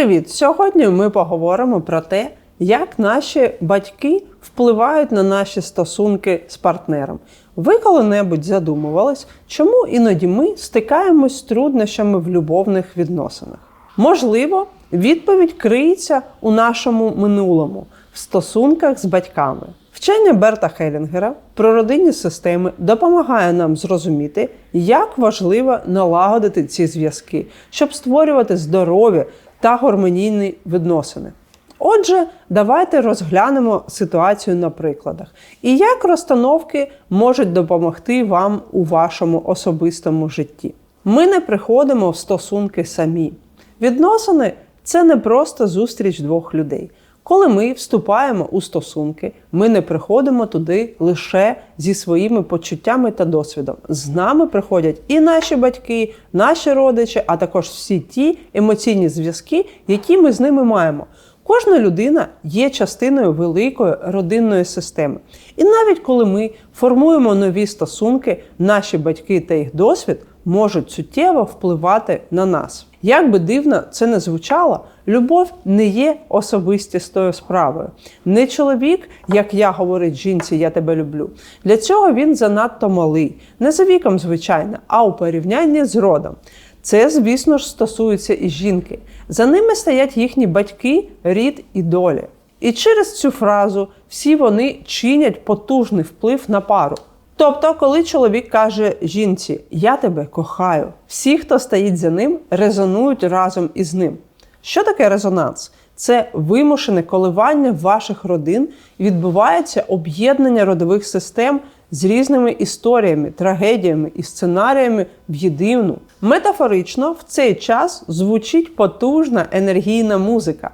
Привіт! Сьогодні ми поговоримо про те, як наші батьки впливають на наші стосунки з партнером. Ви коли-небудь задумувались, чому іноді ми стикаємось з труднощами в любовних відносинах? Можливо, відповідь криється у нашому минулому в стосунках з батьками. Вчення Берта Хелінгера про родинні системи допомагає нам зрозуміти, як важливо налагодити ці зв'язки, щоб створювати здорові та гармонійні відносини. Отже, давайте розглянемо ситуацію на прикладах і як розстановки можуть допомогти вам у вашому особистому житті. Ми не приходимо в стосунки самі. Відносини це не просто зустріч двох людей. Коли ми вступаємо у стосунки, ми не приходимо туди лише зі своїми почуттями та досвідом. З нами приходять і наші батьки, наші родичі, а також всі ті емоційні зв'язки, які ми з ними маємо. Кожна людина є частиною великої родинної системи. І навіть коли ми формуємо нові стосунки, наші батьки та їх досвід можуть суттєво впливати на нас. Як би дивно це не звучало, любов не є особистістою справою. Не чоловік, як я говорить жінці, я тебе люблю. Для цього він занадто малий, не за віком, звичайно, а у порівнянні з родом. Це, звісно ж, стосується і жінки. За ними стоять їхні батьки, рід і долі. І через цю фразу всі вони чинять потужний вплив на пару. Тобто, коли чоловік каже жінці Я тебе кохаю, всі, хто стоїть за ним, резонують разом із ним. Що таке резонанс? Це вимушене коливання ваших родин, відбувається об'єднання родових систем з різними історіями, трагедіями і сценаріями в єдину. Метафорично в цей час звучить потужна енергійна музика.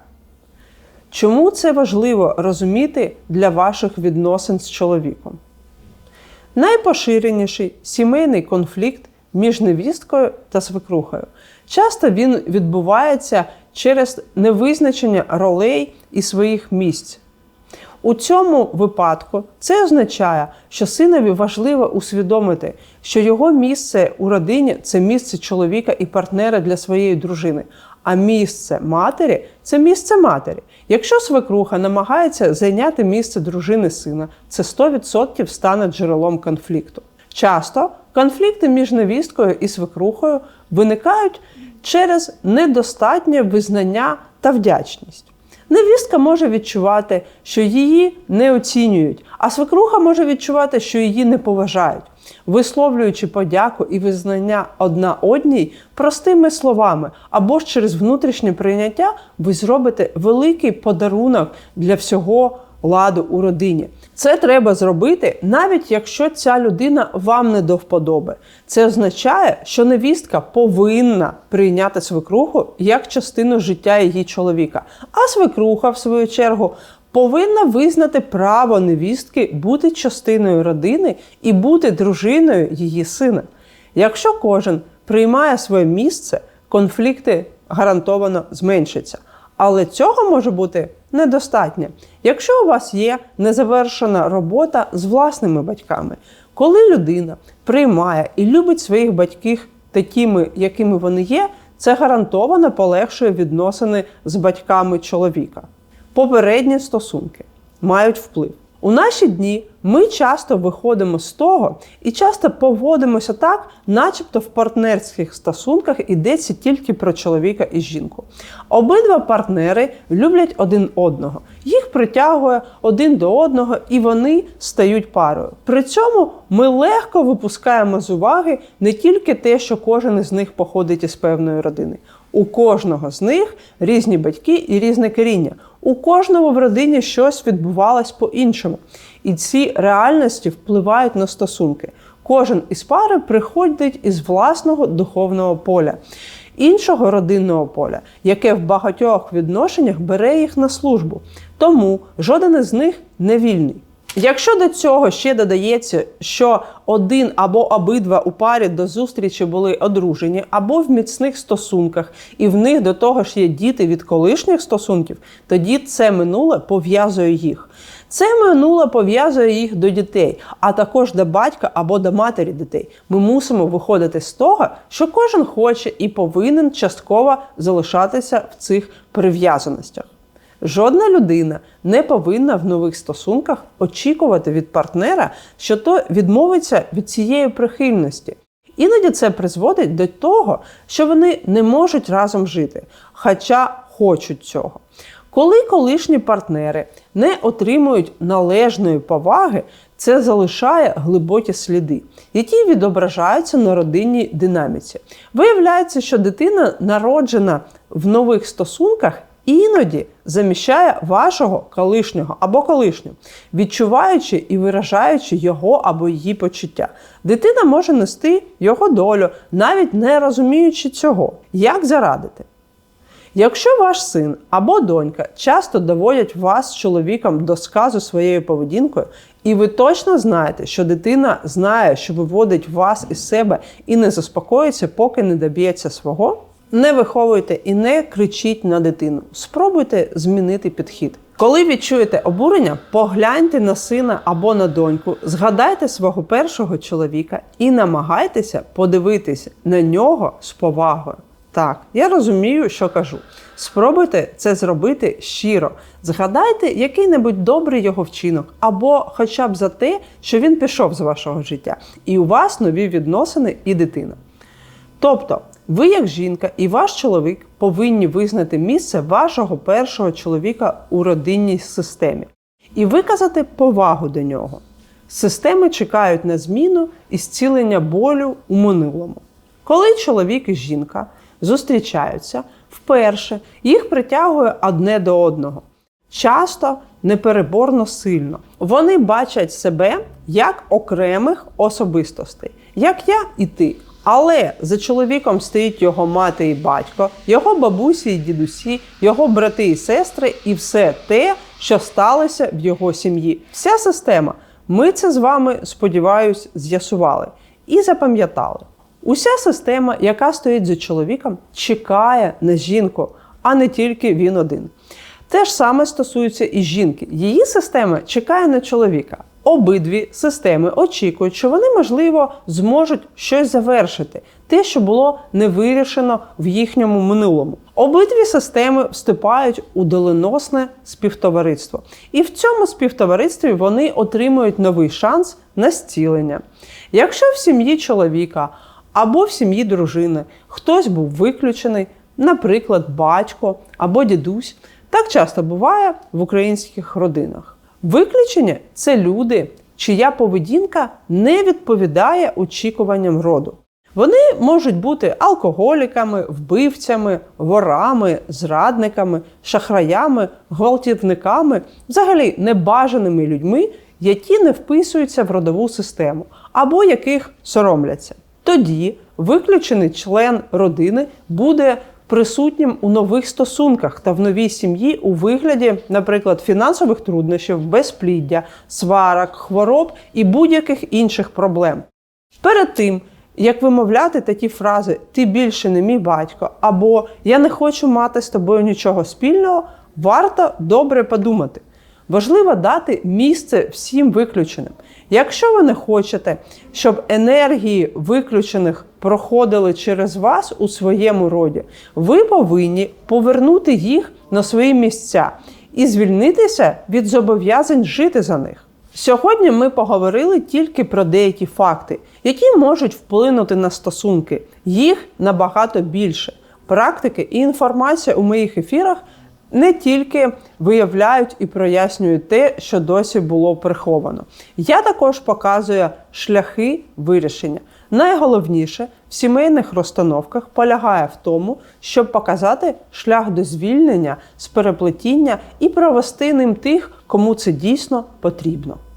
Чому це важливо розуміти для ваших відносин з чоловіком? Найпоширеніший сімейний конфлікт між невісткою та свекрухою. Часто він відбувається через невизначення ролей і своїх місць. У цьому випадку це означає, що синові важливо усвідомити, що його місце у родині це місце чоловіка і партнера для своєї дружини, а місце матері це місце матері. Якщо свекруха намагається зайняти місце дружини сина, це 100% стане джерелом конфлікту. Часто конфлікти між невісткою і свекрухою виникають через недостатнє визнання та вдячність. Невістка може відчувати, що її не оцінюють, а свекруха може відчувати, що її не поважають, висловлюючи подяку і визнання одна одній простими словами або ж через внутрішнє прийняття, ви зробите великий подарунок для всього ладу у родині. Це треба зробити, навіть якщо ця людина вам не до вподоби. Це означає, що невістка повинна прийняти свекруху як частину життя її чоловіка. А свекруха, в свою чергу, повинна визнати право невістки бути частиною родини і бути дружиною її сина. Якщо кожен приймає своє місце, конфлікти гарантовано зменшаться. Але цього може бути недостатньо, якщо у вас є незавершена робота з власними батьками. Коли людина приймає і любить своїх батьків такими, якими вони є, це гарантовано полегшує відносини з батьками чоловіка. Попередні стосунки мають вплив. У наші дні ми часто виходимо з того і часто поводимося так, начебто в партнерських стосунках йдеться тільки про чоловіка і жінку. Обидва партнери люблять один одного, їх притягує один до одного і вони стають парою. При цьому ми легко випускаємо з уваги не тільки те, що кожен із них походить із певної родини. У кожного з них різні батьки і різне коріння. У кожного в родині щось відбувалось по-іншому. І ці реальності впливають на стосунки. Кожен із пари приходить із власного духовного поля, іншого родинного поля, яке в багатьох відношеннях бере їх на службу. Тому жоден із них не вільний. Якщо до цього ще додається, що один або обидва у парі до зустрічі були одружені, або в міцних стосунках, і в них до того ж є діти від колишніх стосунків, тоді це минуле пов'язує їх. Це минуле пов'язує їх до дітей, а також до батька або до матері дітей. Ми мусимо виходити з того, що кожен хоче і повинен частково залишатися в цих прив'язаностях. Жодна людина не повинна в нових стосунках очікувати від партнера, що то відмовиться від цієї прихильності. Іноді це призводить до того, що вони не можуть разом жити, хоча хочуть цього. Коли колишні партнери не отримують належної поваги, це залишає глибокі сліди, які відображаються на родинній динаміці. Виявляється, що дитина, народжена в нових стосунках, іноді заміщає вашого колишнього або колишню, відчуваючи і виражаючи його або її почуття. Дитина може нести його долю, навіть не розуміючи цього. Як зарадити? Якщо ваш син або донька часто доводять вас з чоловіком до сказу своєю поведінкою, і ви точно знаєте, що дитина знає, що виводить вас із себе і не заспокоїться, поки не доб'ється свого, не виховуйте і не кричіть на дитину. Спробуйте змінити підхід. Коли відчуєте обурення, погляньте на сина або на доньку, згадайте свого першого чоловіка і намагайтеся подивитися на нього з повагою. Так, я розумію, що кажу. Спробуйте це зробити щиро. Згадайте який-небудь добрий його вчинок, або хоча б за те, що він пішов з вашого життя, і у вас нові відносини і дитина. Тобто, ви, як жінка, і ваш чоловік повинні визнати місце вашого першого чоловіка у родинній системі і виказати повагу до нього. Системи чекають на зміну і зцілення болю у минулому. Коли чоловік і жінка зустрічаються вперше, їх притягує одне до одного. Часто непереборно сильно. Вони бачать себе як окремих особистостей, як я і ти. Але за чоловіком стоїть його мати і батько, його бабусі і дідусі, його брати і сестри, і все те, що сталося в його сім'ї. Вся система. Ми це з вами, сподіваюсь, з'ясували і запам'ятали. Уся система, яка стоїть за чоловіком, чекає на жінку, а не тільки він один. Те ж саме стосується і жінки. Її система чекає на чоловіка. Обидві системи очікують, що вони, можливо, зможуть щось завершити, те, що було не вирішено в їхньому минулому. Обидві системи вступають у доленосне співтовариство. І в цьому співтоваристві вони отримують новий шанс на зцілення. Якщо в сім'ї чоловіка або в сім'ї дружини хтось був виключений, наприклад, батько або дідусь, так часто буває в українських родинах. Виключення це люди, чия поведінка не відповідає очікуванням роду. Вони можуть бути алкоголіками, вбивцями, ворами, зрадниками, шахраями, гвалтівниками, взагалі небажаними людьми, які не вписуються в родову систему або яких соромляться. Тоді виключений член родини буде присутнім у нових стосунках та в новій сім'ї у вигляді, наприклад, фінансових труднощів, безпліддя, сварок, хвороб і будь-яких інших проблем. Перед тим, як вимовляти такі фрази Ти більше не мій батько або Я не хочу мати з тобою нічого спільного, варто добре подумати. Важливо дати місце всім виключеним. Якщо ви не хочете, щоб енергії виключених проходили через вас у своєму роді, ви повинні повернути їх на свої місця і звільнитися від зобов'язань жити за них. Сьогодні ми поговорили тільки про деякі факти, які можуть вплинути на стосунки. Їх набагато більше. Практики і інформація у моїх ефірах не тільки виявляють і прояснюють те, що досі було приховано. Я також показую шляхи вирішення. Найголовніше в сімейних розстановках полягає в тому, щоб показати шлях до звільнення з переплетіння і провести ним тих, кому це дійсно потрібно.